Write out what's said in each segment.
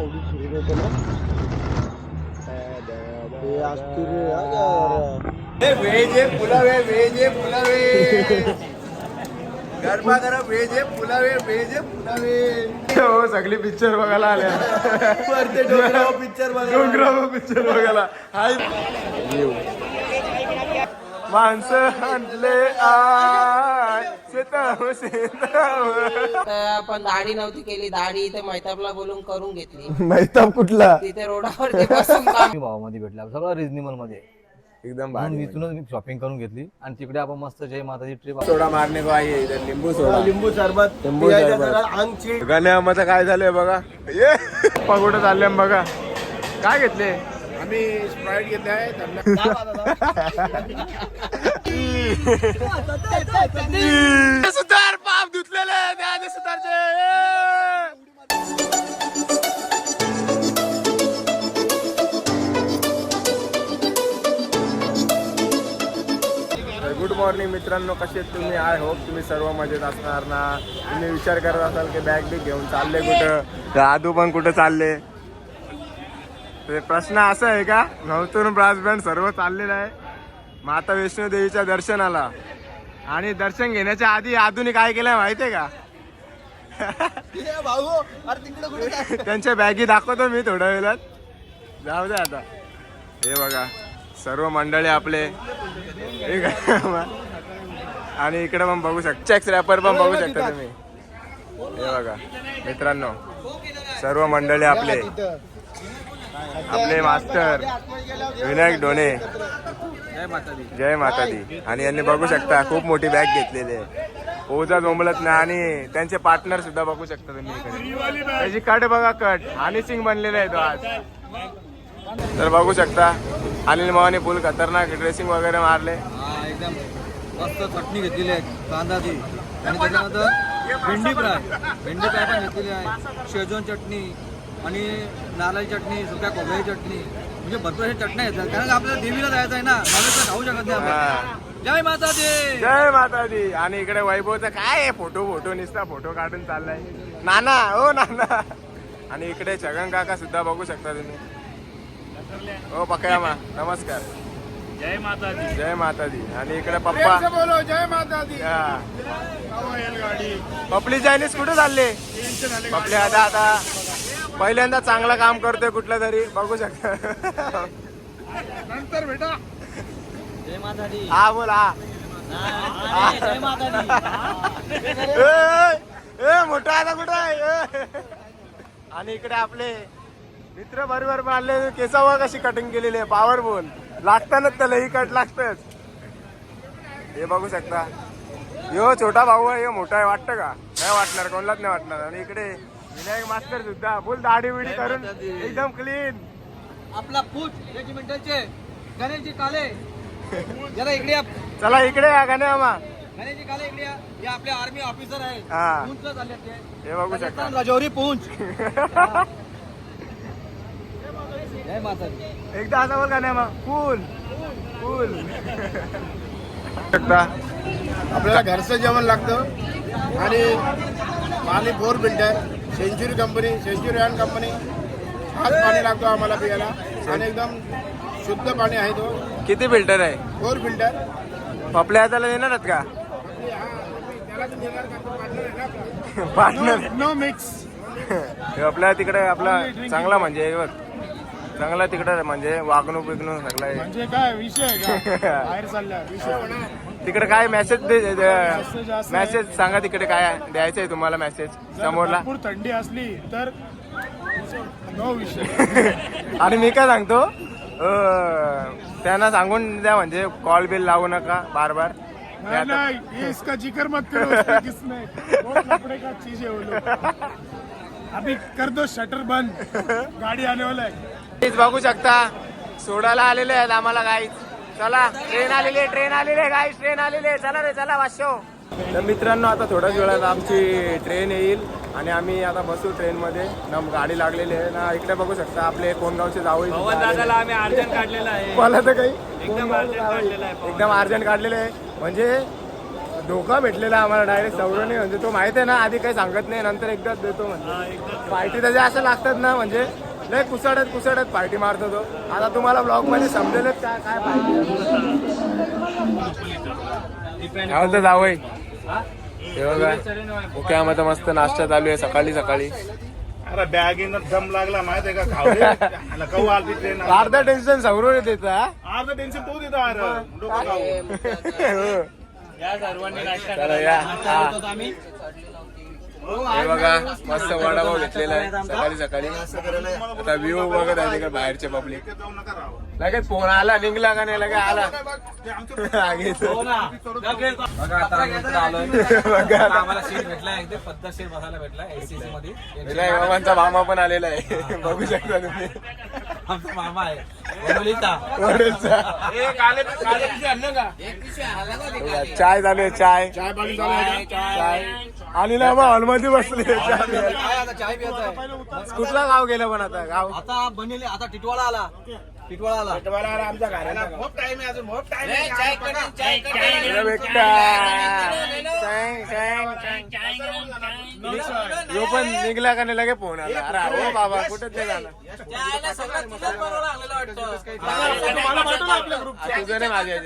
कवडी सुरू होते ना असतील रे, हा यार. व्हेज आहे पुलावे व्हेज आहे पुलावे गरबा आहे आहे हो सगळी पिक्चर बघायला आल्या. वरती डोंगरावर पिक्चर डोंगरावर पिक्चर बघायला. हाय. माणसं शेताव शेताव तर पण दाढी नव्हती केली. दाढी इथे मैताबला बोलून करून घेतली. मैताब कुठला? तिथे काम. भावामध्ये भेटला. सगळं रिजनेबलमध्ये. एकदम भारी. इथूनच मी शॉपिंग करून घेतली. आणि तिकडे आपण मस्त जय माताची ट्रिप सोडा मारणे को आई है इधर लिंबू सोडा लिंबू सरबत. लिंबू गण्यामध्ये काय झालंय बघा? ये. कुठं चालले बघा. काय घेतले? आम्ही स्प्राईट घेतले आहे सुधार पाप धुतलेले द्या सुधारचे गुड मॉर्निंग मित्रांनो कसे आहेत तुम्ही? आय होप तुम्ही सर्व मजेत असणार ना. तुम्ही विचार करत असाल की बॅग बिग घेऊन चालले कुठं? तर आदू पण कुठं चालले? तर प्रश्न असा आहे का? नवतून ब्रास बँड सर्व चाललेलं आहे. माता वैष्णो देवीच्या दर्शनाला. आणि दर्शन घेण्याच्या आधी आधुनिक काय केलंय माहितीये का? त्यांच्या बॅगी दाखवतो मी थोड्या वेळात. जाऊ दे आता. हे बघा सर्व मंडळी आपले? आणि इकडे पण बघू शकता चेक्स रॅपर पण बघू शकता तुम्ही. हे बघा मित्रांनो सर्व मंडळी आपले. आपले मास्टर विनायक डोणे जय माता दी जय माता दी आणि यांनी बघू शकता खूप मोठी बॅग घेतलेली आहे. ओझा जोंबलत नाही आणि त्यांचे पार्टनर सुद्धा बघू शकता तुम्ही इकडे. त्याची कट बघा कट. हनी सिंग बनलेला आहे तो आज. तर बघू शकता अनिल मोहने फुल खतरनाक ड्रेसिंग वगैरे मारले. एकदम मस्त चटणी घेतलेली आहे कांदाची. आणि त्याच्यानंतर भेंडी फ्राय भेंडी फ्राय पण घेतलेली आहे. शेजवान चटणी आणि नारळाची चटणी सुक्या खोबऱ्याची चटणी म्हणजे भरपूर अशा चटण्या येतात कारण आपल्याला देवीला जायचं आहे ना तर खाऊ शकत नाही. आपण. जय माता दी जय माता दी आणि इकडे वैभवचा काय आहे? फोटो फोटो निसता फोटो काढून चाललाय. नाना हो नाना. आणि इकडे छगन काका सुद्धा बघू शकता तुम्ही. हो पकयामा नमस्कार. जय माता दी जय माता दी आणि इकडे पप्पा. बोलो जय माता दी हा. गाडी. पपली चायनीज कुठे चालले? पपली आता आता. पहिल्यांदा चांगलं काम करतोय कुठलं तरी बघू शकता. नंतर बेटा जय माता दी हा बोल. हा जय माता दी ए, ए, मोठा आता कुठं आहे. आणि इकडे आपले मित्र बरोबर मारले केसावा कशी कटिंग केलेली आहे? पॉवर बोल लागतानाच त्याला ही कट लागतच. हे बघू शकता. यो छोटा भाऊ आहे यो मोठा आहे वाटतं का? नाही वाटणार कोणालाच नाही वाटणार. आणि इकडे विनायक मास्टर सुद्धा फुल दाढी बिडी करून एकदम क्लीन आपला पूज रेजिमेंटलचे गणेशजी काले. जरा इकडे या. चला इकडे या गाण्या मा गणेशजी काले इकडे या. हे आपले आर्मी ऑफिसर आहे हा. ते. हे बघू शकता. राजस्थान राजौरी पूंछ. जय माता दी एकदा असा बोल गाण्या मा फुल फुल शकता आपल्याला घरचं जेवण लागतं आणि पाणी four filter century company century and company. हाच पाणी लागतो आम्हाला पियाला. आणि एकदम शुद्ध पाणी आहे तो. किती फिल्टर आहे? Four filter. आपल्या हाताला देणार आहेत का? पार्टनर नो मिक्स आपल्या तिकडे आपला चांगला म्हणजे बघ. चांगला तिकडे म्हणजे वागणूक बिगणूक सगळं आहे. म्हणजे काय विषय बाहेर चालल्या. विषय तिकडे काय मेसेज. मेसेज सांगा तिकडे काय द्यायचं आहे तुम्हाला मेसेज समोरला. भरपूर थंडी असली तर नो विषय. आणि मी काय सांगतो त्यांना सांगून द्या म्हणजे कॉल बिल लावू नका बार बार ते नहीं आता- नहीं ये इसका जिक्र मत करो किसने कपड़े का चीज है वो लोग. अभी कर दो शटर बंद. गाड़ी आने वाला तेच बघू शकता. सोडायला आलेले आहेत आम्हाला गाईच चला ट्रेन आलेली आहे ट्रेन आलेली आहे गाईच ट्रेन आलेली आहे. चला रे चला वाशो तर मित्रांनो आता थोड्याच वेळात आमची ट्रेन येईल आणि आम्ही आता बसू ट्रेन मध्ये ना गाडी लागलेली आहे ना इकडे बघू शकता आपले कोणगावचे जाऊ आम्ही अर्जंट काढलेला आहे. मला तर काही एकदम अर्जंट काढलेला आहे एकदम अर्जंट काढलेले आहे. म्हणजे धोका भेटलेला आम्हाला डायरेक्ट सौरवने म्हणजे तो माहीत आहे ना आधी काही सांगत नाही नंतर एकदाच देतो म्हणजे पार्टी त्याच्या असं लागतात ना म्हणजे लय कुसाडत कुसाडत पार्टी मारतो तो. आता तुम्हाला ब्लॉगमध्ये समजेलच काय काय पार्टी जावय हे ओके आम्हाला मस्त नाश्ता चालू आहे सकाळी सकाळी. अरे बॅगीनं दम लागला माहीत आहे का? खाऊ खाऊ आली ट्रेन अर्धा टेन्शन सौरव येत अर्ध टेन्शन तो देतो अरे. डोकं खाऊ. चला या. हा. बघा मस्त वडापाव घेतलेला आहे सकाळी सकाळी. आता व्ह्यू बघत आहे का बाहेरचे पब्लिक लगेच फोन आला निघला का नाही लगेच आला. बघा आता आलोय. बघा आता. आता. आम्हाला सीट भेटला एकदम पद्धतशीर बसायला भेटला एसीसी मध्ये. मामा पण आलेला आहे. बघू शकता तुम्ही. आमचा मामा आहे. मुलीचा चाय आहे चाय. चाय पाणी चालू आहे का? चाय. आणि ना मग हॉलमध्ये बसले चहा प्यायला. कुठला गाव गेलं पण आता? गाव? आता बनेले आता टिटवाळा आला. टिटवाळा आला. तुम्हाला अरे आमच्या घराला. खूप टाइम आहे अजून खूप टाइम आहे. अरे बेटा. चाय, चाय, चाय. यो पण निघला का नाही लगे फोन आला. अरे हो बाबा कुठे ते झालं? तुझं नाही माझ्या.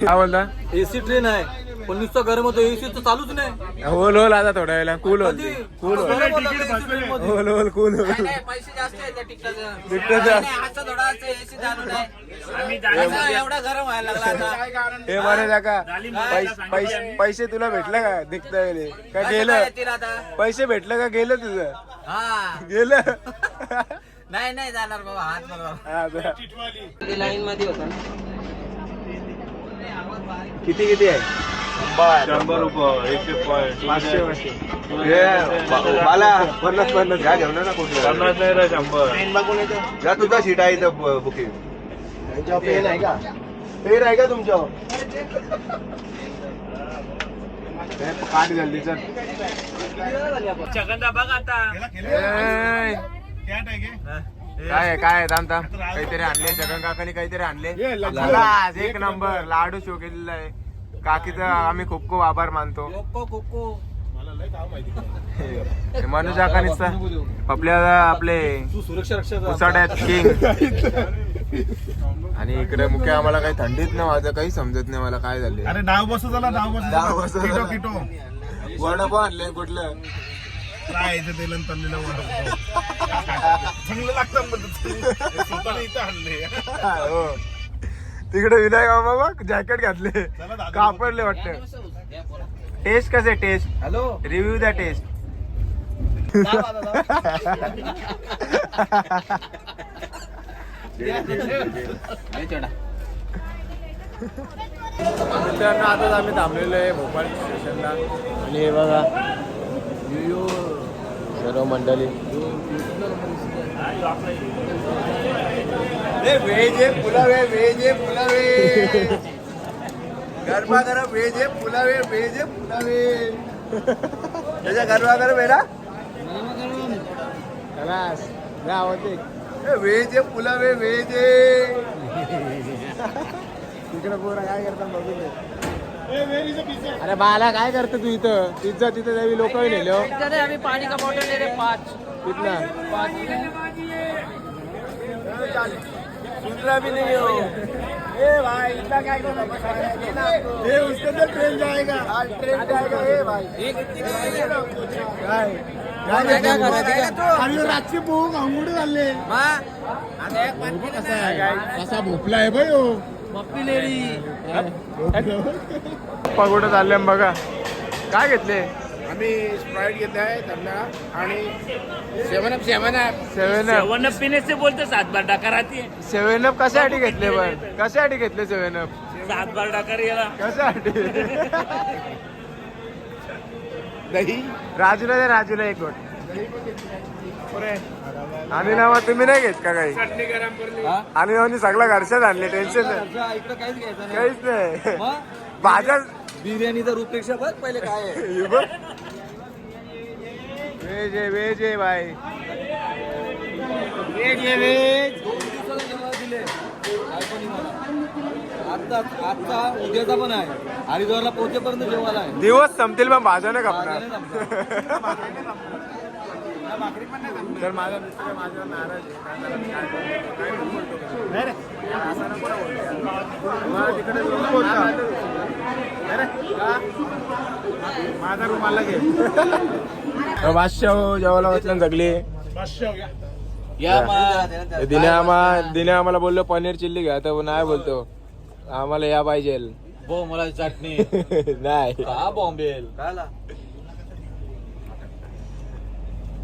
काय बोलता? एसी ट्रेन आहे. पण नुसतं गरम होतं एसी तर चालूच नाही. होल होल आता थोड्या वेळेला कूल होल. कधी? कूल होल. AC मध्ये. होल होल कूल होल. पैसे जास्त आहेत त्या तिकटाचं. तिकटाचं. नाही, नाही, हातचं थोडं AC चालू नाही. असं एवढा गरम व्हायला लागला आता. हे बरे का पैसे पैसे पैसे तुला भेटले का? दिखता वेळे का गेलं? काय येतील आता. पैसे भेटले का? गेलं तुझं? हा. गेलं? नाही नाही जाणार बाबा हात बरोबर. हा. लाईन मध्ये होता ना. किती किती आहे? शंभर. रुपये एकशे पाचशे पाचशे मला पन्नास पन्नास. घ्या घेऊन ना कुठलं पन्नास नाही रे शंभर. जा तुझा सीट आहे इथं बुकिंग. पेन आहे का? पेन आहे का चल. ए, काय आहे, काय आहे थांब थांब. काहीतरी आणले जगन काकाने काहीतरी आणले. एक नंबर. लाडू शो केलेला आहे. काकीचं आम्ही खूप खूप आभार मानतो. कोको कोको हे मनुज काकानीच आपल्या आपले तू सुरक्षा रक्षक उसाड्यात किंग. आणि इकडे मुख्य आम्हाला काही थंडीत नाही माझं काही समजत नाही मला काय झाले अरे डाव बसू झाला डाव बसू डाव बसू वडापाव आणले कुठलं? राहायचं तेलन तळलेलं वडा चांगलं लागतं म्हणतात. इथं आणले हो. तिकडे विनायक मामा बघ जॅकेट घातले. कापडले वाटत. टेस्ट कसे टेस्ट हॅलो रिव्ह्यू द्या टेस्ट मित्रांनो आताच आम्ही थांबलेलो आहे भोपाळ स्टेशनला आणि हे बघा मंडळी. व्हेज आहे पुलावे व्हेज आहे पुलावे गरबा गरम व्हेज आहे पुलावे व्हेज आहे पुलावे त्याच्या गरबा गरम आहे ना खलास व्हेज आहे पुलावे व्हेज आहे. तिकडे पोरा काय करतात बघून घे. अरे बाला काय करतो तू इथं? पिझ्झा तिथं जावी लोक नेलो अभी पानी का बॉटल ले रहे पाँच. कितना सुन रहा भी नहीं हो. ए भाई इतना क्या ये उसके अंदर ट्रेन जाएगा. आज ट्रेन जाएगा. ए भाई. काय? काय अरे रातची पोहून अंगुडे झाले. कसा भोपला आहे भाई हो. पगोडं चालले बघा. काय घेतले? आम्ही स्प्राईट घेत आहे त्यांना आणि seven up seven up seven up one पीने से बोलते सात बार डकार आती है सेव्हन अप कशासाठी घेतले पण? कशासाठी घेतले सेव्हन अप सात बार डकार याला. कशासाठी? दही. राजूला दे राजूला एक गोट. आणि ना मग तुम्ही नाही घेत का काही? आणि आम्ही सगळा घरच्याच आणले टेन्शन नाही. इकडे काहीच घ्यायचं नाही. काहीच नाही. मग? भाज्या बिर्याणीचा रूपपेक्षा बघ पहिले काय आहे. वेज आहे वेज आहे भाई दोन दिवसाला जेव्हा दिले बायकोनी मला. आता आजचा उद्याचा पण आहे. हरिद्वारला पोहोचेपर्यंत जेवायला आहे. दिवस संपतील पण भाज्या नाही कापणार. तर माझा मित्र माझ्यावर नाराज आहे असं नको. मला तिकडे? माझा घे जेवायला जगली या दिने आम्हा दिने आम्हाला बोललो पनीर चिल्ली घ्या तर नाही बोलतो आम्हाला या पाहिजे बो मला चटणी नाही का बॉम्बेल कायला?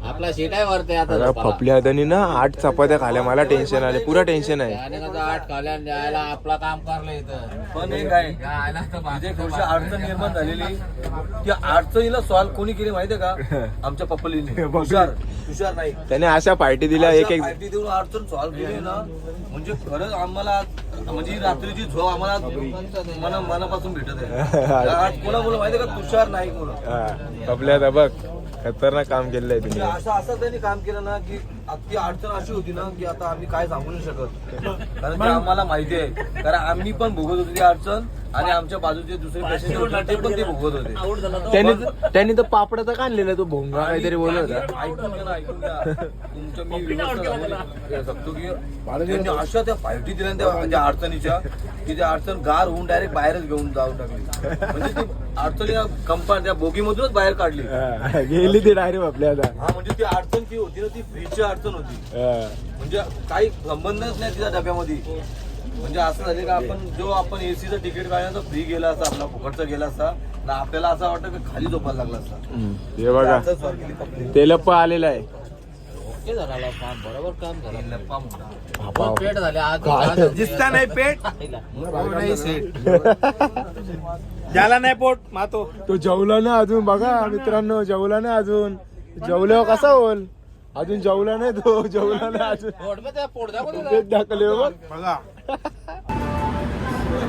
आपला शेट आहे वरते आता. फपल्या हातानी ना आठ चपात्या खाल्या. मला टेन्शन आले. पुरा टेन्शन आहे. त्याने कसं आठ खाल्या आणि जायला आपला काम करलं इथं. पण एक आहे जायला तर थोडीशी अडचण निर्माण झालेली. त्या अडचणीला सॉल्व्ह कोणी केली माहितीये का? आमच्या पप्पलीने. तुषार. तुषार नाही. त्याने अशा पार्टी दिल्या एक एक माहिती देऊन अडचण सॉल्व्ह केली ना म्हणजे खरंच आम्हाला म्हणजे रात्रीची झोप आम्हाला मना मनापासून भेटत आहे. आज कोणा बोला माहितीये का? तुषार नाईक म्हणून हा, फपल्या आता बघ. खतरनाक काम केलेलं आहे तुम्ही असं असं त्यांनी काम केलं ना की ती अडचण अशी होती ना की आता आम्ही काय सांगू नाही शकत. कारण की आम्हाला माहिती आहे. कारण आम्ही पण भोगत होतो ती अडचण आणि आमच्या बाजूचे दुसरे पेशंट होते ते पण ते भोगत होते. त्यांनी त्यांनी तर पापडाचा का आणलेला तो भोंगा काहीतरी बोलत होता? ऐकून घ्या ना ऐकून घ्या. तुमच्या मी व्यवस्था सांगू शकतो की त्यांनी अशा त्या फायटी दिल्या ना त्या त्या अडचणीच्या की त्या अडचण गार होऊन डायरेक्ट बाहेरच घेऊन जाऊन टाकली. म्हणजे ती अडचणी कंपनी त्या बोगीमधूनच बाहेर काढली. हा, गेली ती डायरेक्ट आपल्या आता. हा म्हणजे ती अडचण ती होती ना ती अडचण होती. हा. म्हणजे काही संबंधच नाही तिच्या डब्यामध्ये. म्हणजे असं झालं का आपण जो आपण एसीचं तिकीट काढलं तर फ्री गेला असता आपला फुकटचा गेला असता ना आपल्याला असं वाटतं की खाली झोपायला लागला असता. हे बघा. पकडली. तेलप्पा आलेला आहे. ओके झाला काम. बरोबर काम झालं. लप्पा मोठा. दोन पेट झाले आज? दिसता नाही पेट? ज्याला नाही पोट मातो. तो जेवला ना अजून बघा मित्रांनो जेवला ना अजून. जेवल्यावर कसा होल अजून जेवला नाही तो जेवला नाही अजून. हो बघा.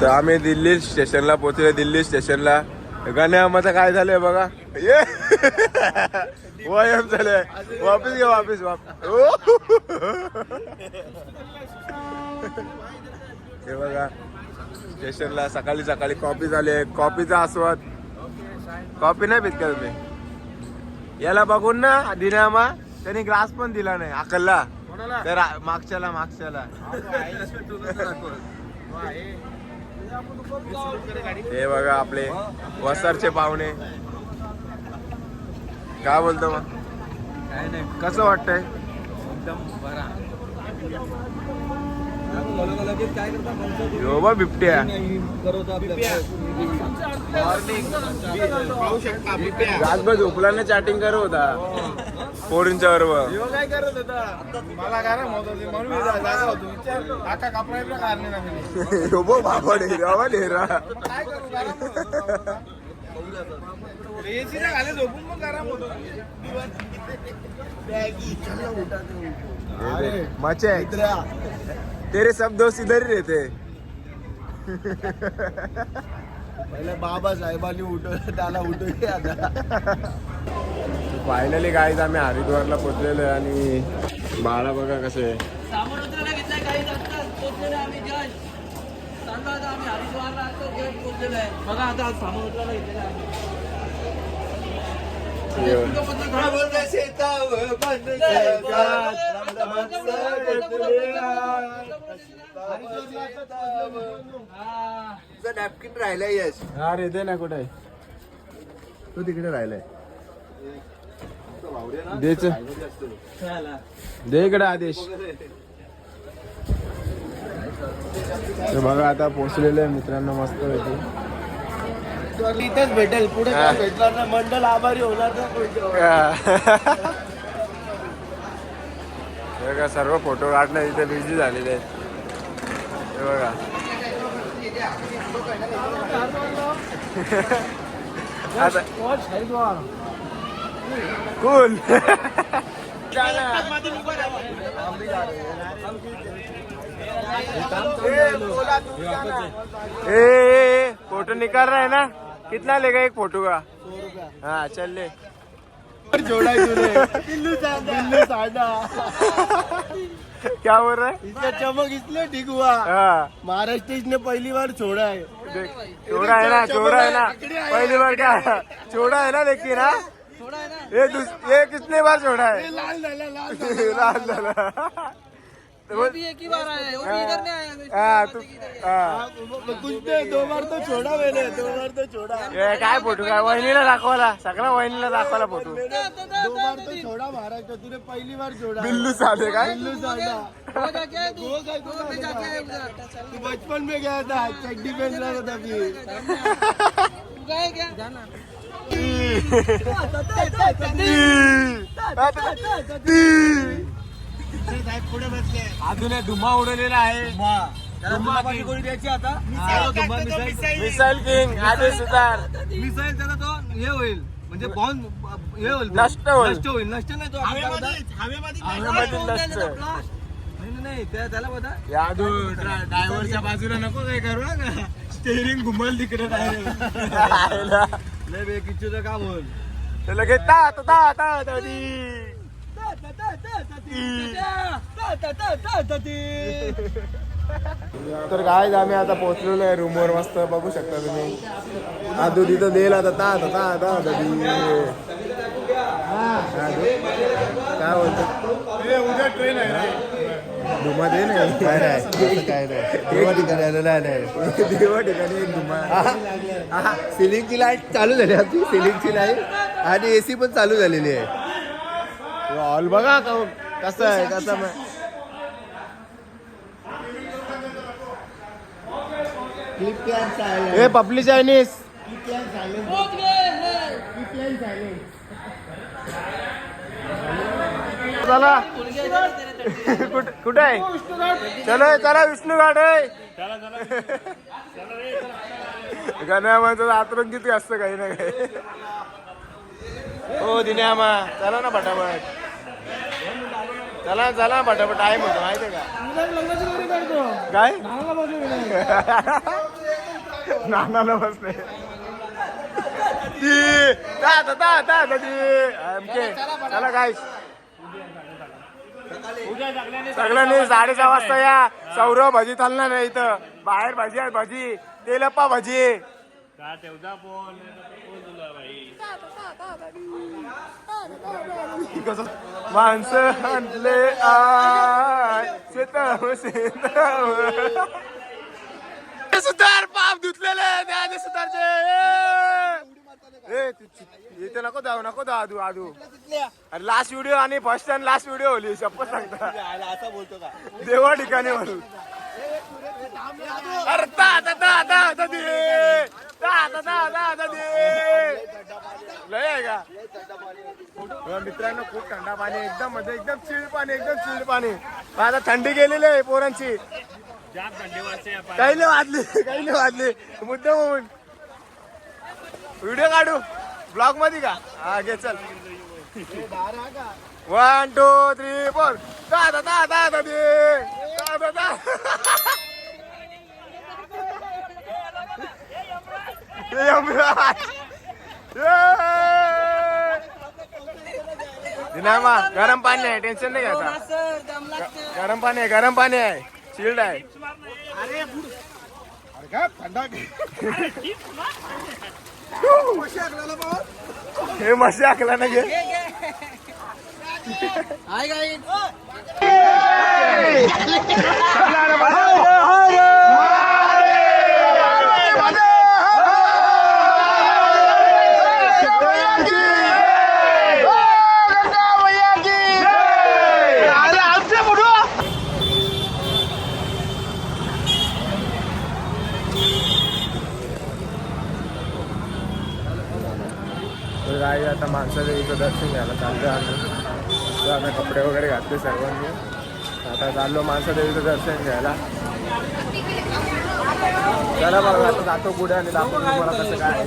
तर आम्ही दिल्ली स्टेशनला पोहोचले दिल्ली स्टेशनला. गण्यामाचं काय झालंय बघा. ये. वयम झालंय. वापिस घे वापिस वापिस हे बघा. स्टेशनला सकाळी सकाळी कॉफी झाली कॉफीचा आस्वाद. कॉफी नाही पित का तुम्ही? याला बघून ना दिनामा. त्यांनी ग्लास पण दिला नाही अकलला तर मागच्याला मागच्याला. हे बघा आपले वसरचे पाहुणे. काय बोलतो मग? काय नाही. कसं वाटतंय? एकदम बरा. यो बा बिबट्या. रातभर झोपला ना चॅटिंग करत होता पोरींच्या बरोबर. काय करत होता? मला होती म्हणून काका कपडा कारण यो बो बाबा डेरा डेरा काय करू मचे तेरे सब दोस्त इधर ही रहते। पहिले बाबा साहेबांनी उठवलं त्याला उठवली आता। फायनली गाईज आम्ही हरिद्वारला पोचलेलो आहे आणि बाळा बघा कसे आहे. बघा आता आहे नॅपकिन राहिलाय यश. हा रे दे ना कुठे तो तिकडे राहिलाय. देच. दे इकडे आदेश. तर बघा आता पोचलेलं आहे मित्रांनो मस्त इथेच भेटेल पुढे. काय भेटणार मंडल आभारी होणार हे बघा सर्व फोटो काढणं इथे बिझी झालेले आहेत. हे बघा. आता ए, ए फोटो निकाल रहा है ना? कितना लेगा एक फोटो का? हाँ चल ले। जोड़ा ही तूने। बिल्लू साडा बिल्लू साडा क्या बोल रहा? है इसका चमक इसलिए ठीक हुआ। हाँ। महाराष्ट्र इसने पहली बार छोड़ा है। छोड़ा है ना छोड़ा है ना। पहली बार क्या? छोड़ा है ना लेकिन हाँ है ना। ये ये कितने बार छोड़ा है? लाल लाल लाल लाल लाल वो वो- भी एक ही बार आया है वो भी इधर नहीं आया हमेशा हाँ बातें तू की इधर है। हाँ कुछ नहीं दो बार तो छोड़ा मैंने दो बार तो छोड़ा हे काय फोटो काय वहिनीला दाखवाला सगळा वहिनीला दाखवाला फोटो दो बार तो छोड़ा महाराष्ट्र तूने पहली बार छोड़ा बिल्लू साले काय बिल्लू साडा वो जाके आया तू वो काय वो भी जाके आया उधर तू बचपन में गया था चड्डी पहन रहा था तू क्या जाना अजून हे धुमा उडवलेला आहे गोळी द्यायची आता मिसाईल किंग आदेश सुतार मिसाईल त्याला तो हे होईल म्हणजे बॉम्ब हे होईल. नष्ट होईल. नष्ट होईल नष्ट नाही तो? हवेमध्ये नसतं नाही नाही, नाही त्या- त्याला बघा यादू ड्रायव्हरच्या बाजूला नको काय करू स्टेअरिंग घुमल तिकडे लय बे किच्चूचं काम होईल लगेच ता ता ता ता ता ती. तर काय आम्ही आता पोहोचलेलो आहे रूमवर मस्त बघू शकता तुम्ही. आदू तिथं देईल आता. ता ता ता काय बोलतो? उद्या ट्रेन आहे धुमा दे नाही काय नाही काय नाही. देवा ठिकाणी नाही. देवा ठिकाणी एक धुमा. सिलिंगची लाइट चालू झाली. आमची सिलिंगची लाइट आणि एसी पण चालू झालेली आहे. हॉल बघा का- कसं आहे कसं मग हे. पपली चायनीज हैं चला. कुठे कुठे आहे? चलो चला विष्णू घाट आहे गण्यामाचं आतरून किती असतं काही ना काही. हो दिन्यामा चला ना पटापट. चला चला पटापट आहे म्हणतो माहितीये का? काय? नानाला बसले. ती ता आमचे चला काय सगळ्यांनी साडेसहा वाजता या. सौरव भजी चालणार नाही इथं. बाहेर भजी आहे भजी. तेलप्पा भजी. माणसं आय शेताव शेताव सुधार पाप धुतलेले त्या आधी सुधारचे इथे नको जाऊ नको जाऊ अरे लास्ट व्हिडिओ आणि फर्स्ट अँड लास्ट व्हिडिओ होली शपथ सांगता असं बोलतो का देवा ठिकाणी म्हणून अरे ता ता. दे ता ता. दे लय आहे का? हो, मित्रांनो खूप थंडा म्हणजे पाणी एकदम मध्ये एकदम चिल्ड पाणी एकदम चिल्ड पाणी. आता थंडी गेलेली आहे पोरांची. काही वाजली वाजले काही नाही मुद्दा म्हणून व्हिडिओ काढू. ब्लॉगमध्ये का? हा घे चल. वन टू थ्री फोर दादा दादा दा. दा दा दे दा दा दा हे यमराज. ये. दिनामा गरम पाणी आहे टेन्शन नाही घ्यायचा सर दम लागते गरम पाणी आहे गरम पाणी आहे चिल्ड आहे अरे काय थंडा हे मशी आखला ना घे हाय गाइस तर आता माणसाचं इथं दर्शन घ्यायला चालतं आम्ही. तर आता कपडे वगैरे घातले सर्वांनी. आता चाललो माणसाच्या इथं दर्शन घ्यायला. चला बघा आता जातो पुढे आणि दाखवतो तुम्हाला कसं काय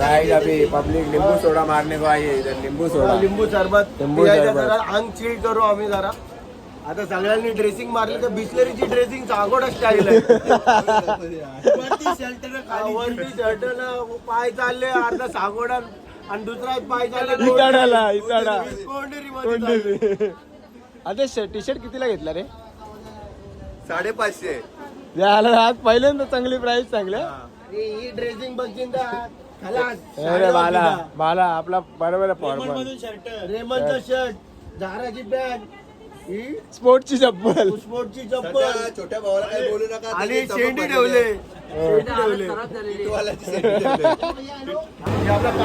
आहे अभी पब्लिक नींबू सोडा मारने को आई है इधर नींबू सोडा लिंबू सरबत. लिंबू सरबत. जरा अंग चिल करू आम्ही जरा. आता सगळ्यांनी ड्रेसिंग मारली तर बिस्लरीची ड्रेसिंग चांगोड स्टाईल आहे. वरती शर्ट पाय चालले अर्धा सागोडा. आणि दुसरा. आता टी शर्ट कितीला घेतला रे? साडेपाचशे. याला आज पहिल्यांदा चांगली प्राइस चांगल्या ही. ही ड्रेसिंग. अरे बाला बाला आपला बरोबर रेमनचा शर्ट झाराची बॅग ही स्पोर्टची चप्पल. स्पोर्टची चप्पल. छोट्या भावाला काही बोलू नका आणि शेंडी ठेवले.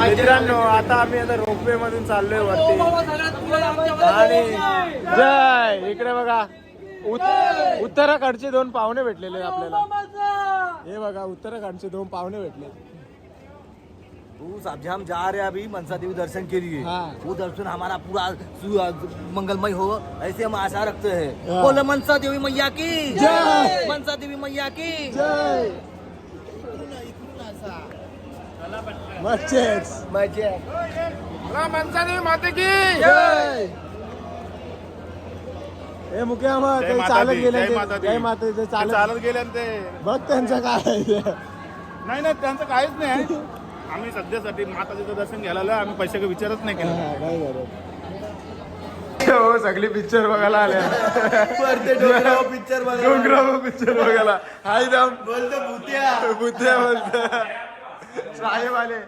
मित्रांनो आता आम्ही आता रोपवे मधून चाललोय वरती. आणि जय! इकडे बघा. उत- उत्तराखंडचे दोन पाहुणे भेटलेले आपल्याला. हे बघा उत्तराखंडचे दोन पाहुणे भेटले. अभी हम जा रहे हैं अभी मनसा देवी दर्शन के लिए। हाँ। वो दर्शन हमारा पूरा मंगलमय हो ऐसे हम आशा रखते हैं। हाँ। बोले मनसा देवी मैया की। जय। मनसा देवी मैया की। जय। मच्छेच मजा माते की। जय। हे ते माता चालत गेले जय ते- माता दी. जय माता दी, ते ते चालत चालत गेले ते। बघ त्यांचं काय ते. नाही नाही त्यांचं काहीच नाही. आम्ही सध्यासाठी माताजीचं दर्शन घ्यायला आलो. आम्ही पैशाचं विचारच नाही केला. हा, सगळी पिक्चर बघायला आल्या पिक्चर डोंगरावर पिक्चर बघायला हाय दाम. बोलतो भूत्या. बुद्ध्या बोलत. साहेब आले.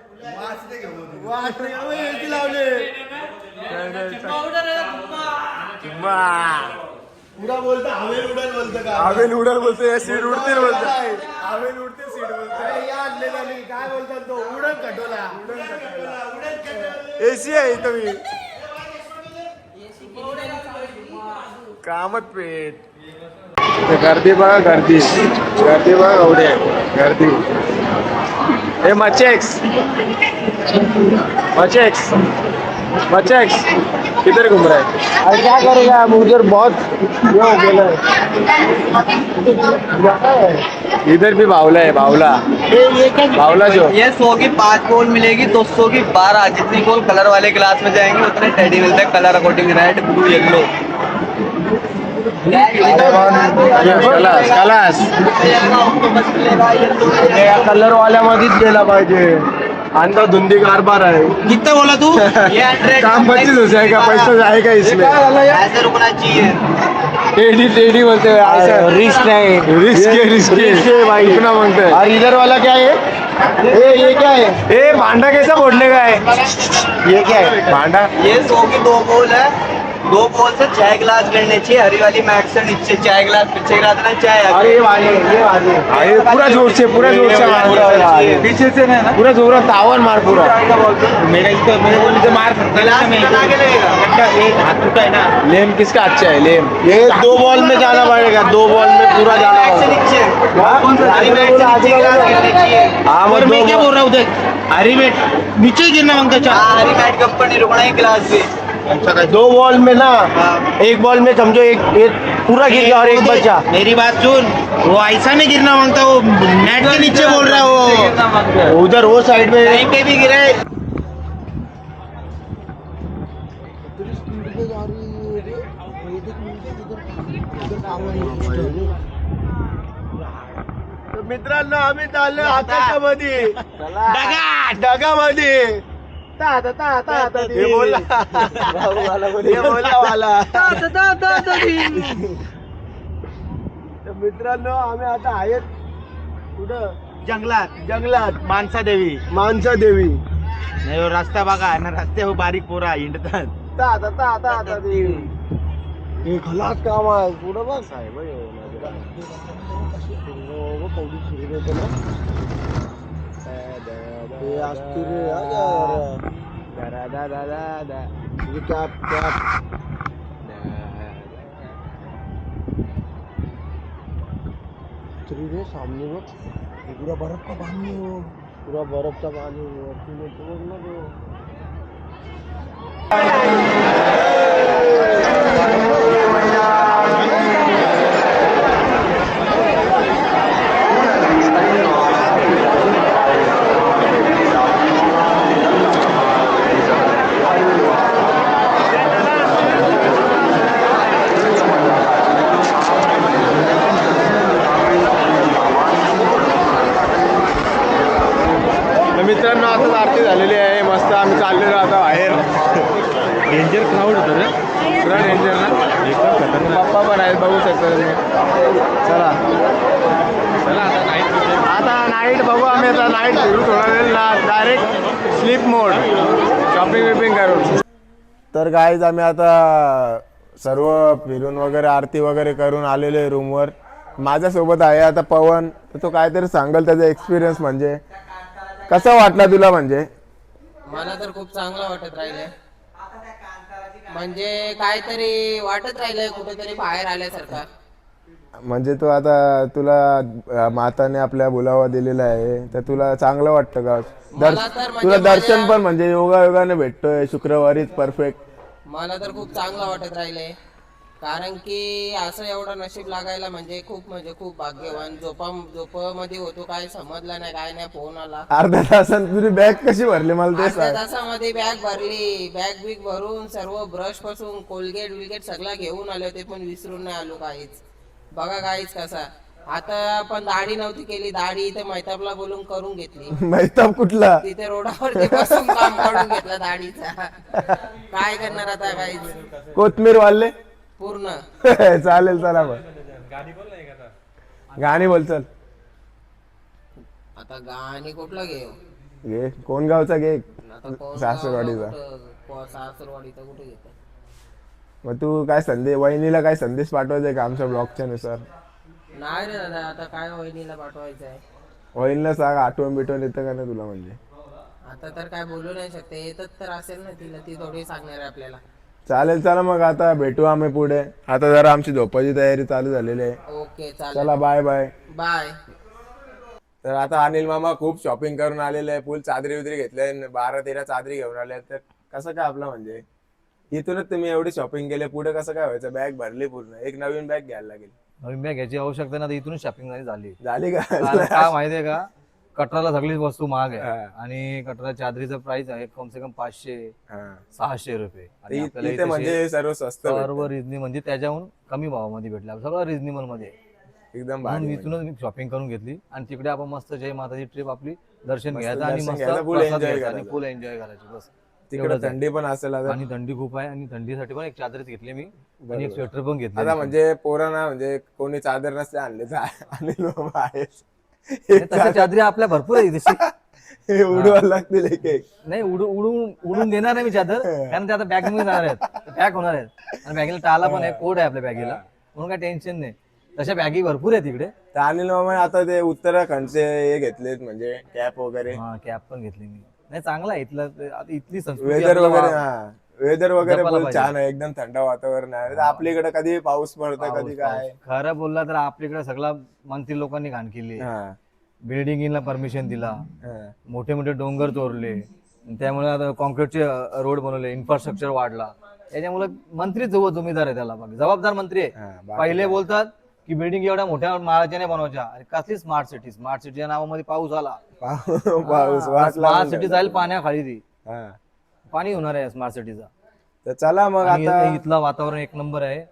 लावले? तुम्हा. पुरा बोलतो हवेल उडल बोलतो का? आवेल उडाल बोलते सीट उडतील बोलते आवेल उडते सीट बोलते अरे या आणलेला मी काय बोलतात तो उडन कटोला. एसी आहे मी. कामत पेट गर्दी बघा गर्दी. गर्दी बघा एवढे गर्दी. हे मचेक्स मचेक्स मचेक्स किधर घूम रहा है? अरे क्या करेगा अब उधर बहुत ये हो गया है। इधर भी बावला है बावला। बावला जो। ये सौ की पाँच बॉल मिलेगी दो सौ की बारह। जितनी बॉल कलर वाले क्लास में जाएँगे उतने टेडी मिलते हैं colour according red blue yellow class कलास कलर वाल्यामध्येच गेला पाहिजे अंदा धुंदी कारभार आहे. कितना बोला तू? काम पच्चीस हो जाएगा पैसा जाएगा इसमें. ऐसे रुकना चाहिए टेढ़ी टेढ़ी बोलते हैं रिस्क नहीं रिस्क है रिस्क है भाई इतना मांगते हैं और इधर वाला क्या है ये ये क्या है ये भांडा कैसा बोलने का है ये क्या है भांडा? ये सौ की दो बॉल है। दो बॉल से छह गिलास गिरने चाहिए हरी वाली मैक्स से नीचे चाय गिलास पीछे गिरा देना चाय अरे ये वाले ये। वाले अरे पूरा जोर से पूरा जोर से मार पूरा पीछे से ना पूरा जोर तावन मार पूरा। मेरा इसको मेरे बोलने से मार गिलास बना के लगेगा। हाथ टूटा है ना। लेम किसका अच्छा है लेम? ये दो बॉल में जाना पड़ेगा दो बॉल में पूरा जाना से पड़ेगा। नीचे। हरी मैक्स से नीचे गिलास गिरने चाहिए। हाँ वो दो बॉल- रहा हूँ देख हरी मैट। नीचे गिरना मांगता हरी मैट के ऊपर नहीं रुकना है गिलास से दो बॉल में ना एक बॉल में समझो एक, एक पूरा गिर गया और एक बचा। मेरी बात सुन वो ऐसा नहीं गिरना माँगता वो नेट के नीचे बोल रहा है वो। उधर वो साइड में कहीं पे भी गिरे मित्रांनो आम्ही चाललो आकाशामध्ये हे बोलला हे बोलला तर मित्रांनो आम्ही आता आहेत कुठं जंगलात जंगलात मानसा देवी मानसा देवी नाही हो, रस्ता बघा ना रस्त्यावर बारीक पोरा हिंडतात ता ता ता ता ता देवी हे खलास काम आहे पुढं बघ साहेब हे. हो, सुरू देते ना. हे असती रे, हा का? हे कॅप कॅप तरी रे सामने बघ हे पुरा बर्फ का पाणी आहे हो पुरा बर्फचा पाणी आहे. वरती मोठं बघ ना तो. डेंजर क्राऊड होतं रे. पुरा डेंजर ना? एकदम खतरनाक. पप्पा पण आहेत बघू शकतो तुम्ही. चला. चला आता नाईट आता नाईट बघू आम्ही आता नाईट फिरू थोडा वेळ ना डायरेक्ट स्लीप मोड शॉपिंग विपिंग करू तर गाईज आम्ही आता सर्व फिरून वगैरे आरती वगैरे करून आलेले रूमवर माझ्यासोबत आहे आता पवन. तो काहीतरी सांगेल त्याचा एक्सपिरियन्स म्हणजे. कसा वाटला तुला म्हणजे? मला तर खूप चांगलं वाटत राहिलंय. म्हणजे काहीतरी वाटत राहिलंय कुठेतरी बाहेर आल्यासारखं. म्हणजे तू आता तुला माताने आपल्या बोलावा दिलेला आहे तर तुला चांगलं वाटतं का? मला तर दर्श- म्हणजे तुला दर्शन माझ्या- पण म्हणजे योगा योगाने भेटतोय शुक्रवारीच परफेक्ट मला तर खूप चांगलं वाटत राहिलंय. कारण की असं एवढं नशीब लागायला म्हणजे खूप म्हणजे खूप भाग्यवान. झोपा झोपामध्ये होतो काय समजलं नाही काय नाही फोन आला. अर्ध्या तासात तुझी बॅग कशी भरली मला ते अर्ध्या सांग. तासामध्ये बॅग भरली. बॅग बिग भरून सर्व ब्रशपासून कोलगेट विलगेट सगळं घेऊन आले होते पण विसरून नाही आलो काहीच. बघा काहीच कसा. आता पण दाढी नव्हती केली. दाढी इथे मैताबला बोलून करून घेतली. मैताब कुठला? तिथे रोडावरती बसून काम काढून घेतलं दाढीचा. काय करणार आता काहीच? कोथमीर वाले? पूर्ण. चालेल चला मग. गाणी बोल चल. आता गाणी कुठलं घेऊ? घे. कोण गावचा घे. आता कोण सासरवाडीचा. कुठं- को- सासरवाडीचा कुठे घेतो मग तू काय संदेश वहिनीला काय संदेश पाठवायचा का आमच्या ब्लॉगच्या नुसार? नाही रे दादा आता काय वहिनीला पाठवायचं आहे? वहिनीला सांग आठवण बिठवण येतं का नाही तुला म्हणजे? आता तर काय बोलू नाही शकते. येतच तर असेल ना तिला ती थोडी सांगणार आहे आपल्याला. चालेल चला मग आता भेटू आम्ही पुढे. आता जरा आमची झोपाची तयारी चालू झालेली आहे. ओके चालेल. चला बाय बाय बाय तर आता अनिल मामा खूप शॉपिंग करून आलेले आहे. फुल चादरी विदरी घेतले बारा तेरा चादरी घेऊन आले तर कसं काय आपलं म्हणजे? इथूनच तुम्ही एवढी शॉपिंग केली पुढे कसं काय व्हायचं? बॅग भरली पूर्ण. एक नवीन बॅग घ्यायला लागेल. नवीन बॅग घ्यायची आवश्यकता नाही इथूनच शॉपिंग झाली. झाली का? काय माहितीये का? कटराला सगळीच वस्तू महाग आहे. आणि कटरा चादरीचं प्राइस आहे कम से कम पाचशे. सहाशे रुपये आणि इ- आपल्याला इथे इथे म्हणजे सर्व स्वस्त सर्व भेटतं. रिजनी म्हणजे त्याच्याहून कमी भावामध्ये भेटले सगळं रिजनेबलमध्ये आहे. एकदम म्हणून भारी इथूनच मी शॉपिंग करून घेतली आणि तिकडे आपण मस्त जय माताची ट्रिप आपली दर्शन मस्त घ्यायचं आणि दर्शन मस्त घ्यायचं, full प्रसाद enjoy घ्यायचा आणि करायचं. फुल एन्जॉय करायची बस तिकडे एवढंच आहे. थंडी पण असेल आता आणि थंडी खूप आहे आणि थंडीसाठी पण एक चादरच घेतली मी आणि एक स्वेटर पण घेतली आता म्हणजे पोरांना म्हणजे कोणी चादर नसते आणले तर अनिल मामा आहेच तशा चादरी आपल्या भरपूर आहे तशी. हे उडवायला लागतील एक एक. नाही उडून उडून उडून देणार नाही मी चादर कारण ते आता बॅगमध्ये जाणार आहेत. पॅक होणार आहेत. आणि बॅगेला टाला पण आहे कोड आहे आपल्या बॅगेला म्हणून काय टेन्शन नाही. तशा बॅगी भरपूर आहे तिकडे तर अनिल मामा आता ते उत्तराखंडचे हे घेतलेत म्हणजे कॅप वगैरे. हा कॅप पण घेतली मी. नाही चांगला आहे इथलं इथली संस्कृती वेदर आपल्याला वगैरे हा. वेदर वगैरे जपायला फुल पाहिजे. छान आहे एकदम थंड वातावरण आहे. आपल्याकडे कधी पाऊस पडतं पाऊस- कधी काय? पाऊस. खरं बोलला तर आपल्याकडे सगळा मंत्री लोकांनी घाण केली. हा. बिल्डिंगला परमिशन दिला. हा. मोठे मोठे डोंगर तोरले त्यामुळे आता कॉन्क्रीटचे रोड बनवले. इन्फ्रास्ट्रक्चर वाढला. त्याच्यामुळे मंत्रीच जवळ जोमीदार आहे त्याला बाकी जबाबदार मंत्री हा, आहे बाकी पहिले बोलतात की बिल्डिंग एवढ्या मोठ्या माळाच्या बनवायच्या. अरे कसली स्मार्ट सिटी स्मार्ट सिटीच्या नावामध्ये पाऊस आला. पाऊस स्मार्ट सिटी. जाईल पाण्याखाली ती. हा. पाणी होणार आहे स्मार्ट सिटीचा तर चला मग आणि आता इथलं वातावरण एक नंबर आहे.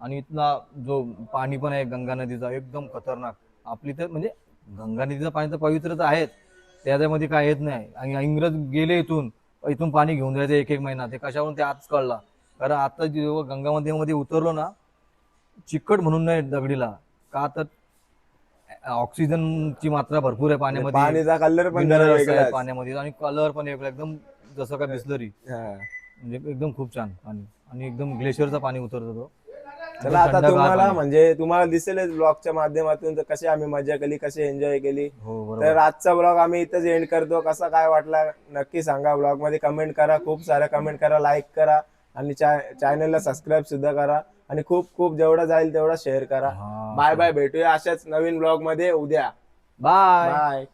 आणि इथला जो पाणी पण आहे गंगा नदीचा एकदम खतरनाक. आपली तर म्हणजे गंगा नदीचं पाणी तर पवित्र तर आहेच. त्याच्यामध्ये काय येत नाही. आणि इंग्रज गेले इथून इथून पाणी घेऊन जायचं एक एक महिना. ते कशावरून ते आजच कळला. कारण आता जेव्हा गंगा मध्ये उतरलो ना चिकट म्हणून नाही दगडीला. का तर ऑक्सिजनची मात्रा भरपूर आहे पाण्यामध्ये. पाणीचा कलर पण जरा Minerals आहेत वेगळाच. पाण्यामध्ये. आणि कलर पण वेगळा. एकदम जसं काय बिस्लरी. म्हणजे एकदम खूप छान पाणी. आणि एकदम ग्लेशियरचं पाणी उतरतो तो. चला आता तुम्हाला. म्हणजे तुम्हाला दिसेलच ब्लॉगच्या माध्यमातून तर कशी आम्ही मजा केली कशी एन्जॉय केली. हो तर आजचा ब्लॉग आम्ही इथंच एंड करतो. कसा काय वाटला नक्की सांगा ब्लॉगमध्ये कमेंट करा खूप साऱ्या कमेंट करा लाईक करा आणि चॅनलला सबस्क्राईब सुद्धा करा. आणि खूप खूप जेवढा जाईल तेवढा शेअर करा. बाय बाय भेटूया अशाच नवीन ब्लॉगमध्ये उद्या. Bye bye